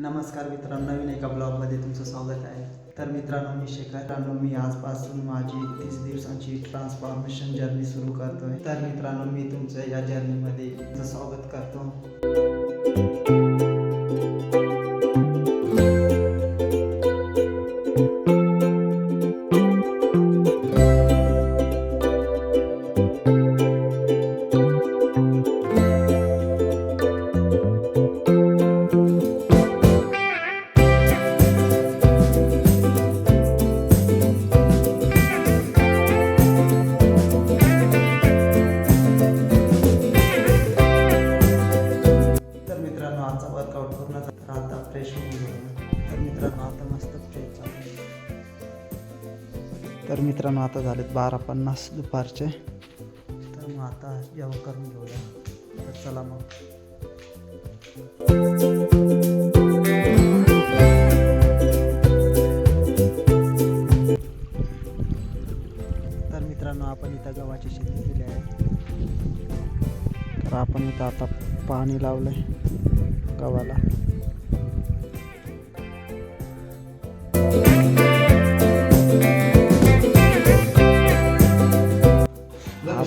नमस्कार मित्रांनो नवीन एका ब्लॉगमध्ये तुमचं स्वागत आहे. तर मित्रांनो मी शेखर. मित्रांनो मी आजपासून माझी तीस दिवसांची ट्रान्सफॉर्मेशन जर्नी सुरू करतोय. तर मित्रांनो मी तुमचं या जर्नीमध्ये तुमचं स्वागत करतो. फ्रेश होऊन जाऊ. तर मित्रांनो आता मस्त फ्रेश झालं तर मित्रांनो आता झालेत बारा पन्नास दुपारचे. तर मग आता जेवण करून घेऊया. तर चला मग. तर मित्रांनो आपण इथं गव्हाची शेती केली आहे. तर आपण इथं आता पाणी लावलंय गव्हाला.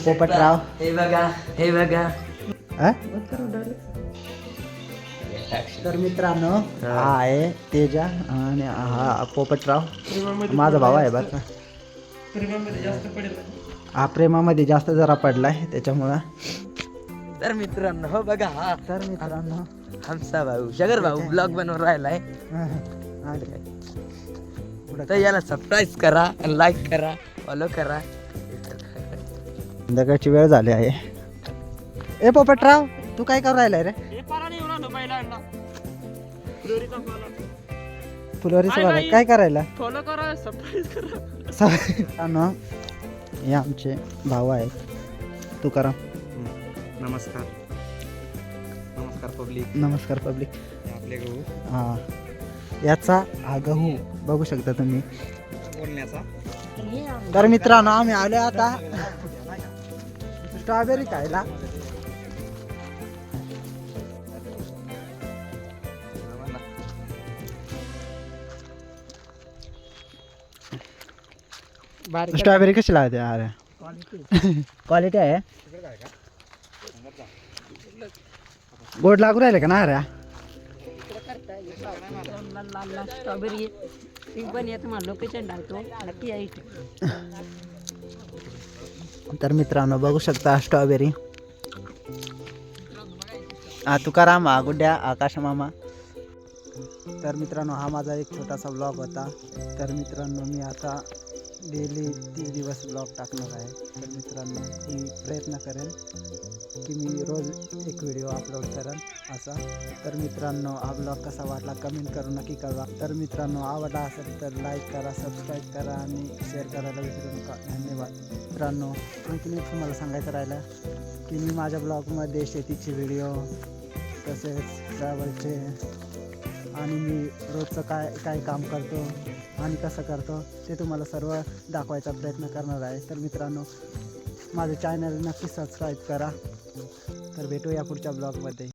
पोपटराव हे बघा हे बघा हा? तर मित्रांनो हा आहे तेजा आणि हा पोपटराव माझा भाऊ आहे बरं हा प्रेमामध्ये जास्त जरा पडलाय त्याच्यामुळं. तर मित्रांनो हो बघा हा. तर मित्रांनो. आमचा भाऊ शगर भाऊ ब्लॉग बनवून राहिलाय. तर याला सबस्क्राईब करा लाईक करा फॉलो करा. संध्याकाळची वेळ झाली आहे. ए पोपटराव तू काय करू राहिलाय रे? फुलवारीचं बघा काय करायला? फॉलो करा हे आमचे भाऊ आहेत. तुकाराम. नमस्कार. नमस्कार पब्लिक. नमस्कार पब्लिक. आपले गहू. हा. याचा हा गहू बघू शकता तुम्ही. बोलण्याचा तर मित्रांनो आम्ही आलो आता स्ट्रॉबेरी खायला. स्ट्रॉबेरी कशी लागते अरे क्वालिटी आहे. गोड लागू राहिले का ना अरे स्ट्रॉबेरी पण येत मला लोकेशन टाकतो नक्की तर मित्रांनो बघू शकता स्ट्रॉबेरी हा तुकाराम हा गुड्या आकाश मामा. तर मित्रांनो हा माझा एक छोटासा ब्लॉग होता. तर मित्रांनो मी आता डेली तीस दिवस ब्लॉग टाकणार आहे. तर मित्रांनो मी प्रयत्न करेन की मी रोज एक व्हिडिओ अपलोड करेन असा. तर मित्रांनो हा ब्लॉग कसा वाटला कमेंट करून नक्की कळवा. तर मित्रांनो आवडला असेल तर लाईक करा सबस्क्राईब करा आणि शेअर करायला विसरू नका. धन्यवाद. मित्रांनो आणखीन एक तुम्हाला सांगायचं राहिलं की मी माझ्या ब्लॉगमध्ये शेतीचे व्हिडिओ तसेच ट्रॅव्हलचे आणि मी रोजचं काय काय काम करतो आणि कसं करतो ते तुम्हाला सर्व दाखवायचा प्रयत्न करणार आहे. तर मित्रांनो माझं चॅनल नक्की सबस्क्राईब करा. तर भेटूया पुढच्या ब्लॉगमध्ये.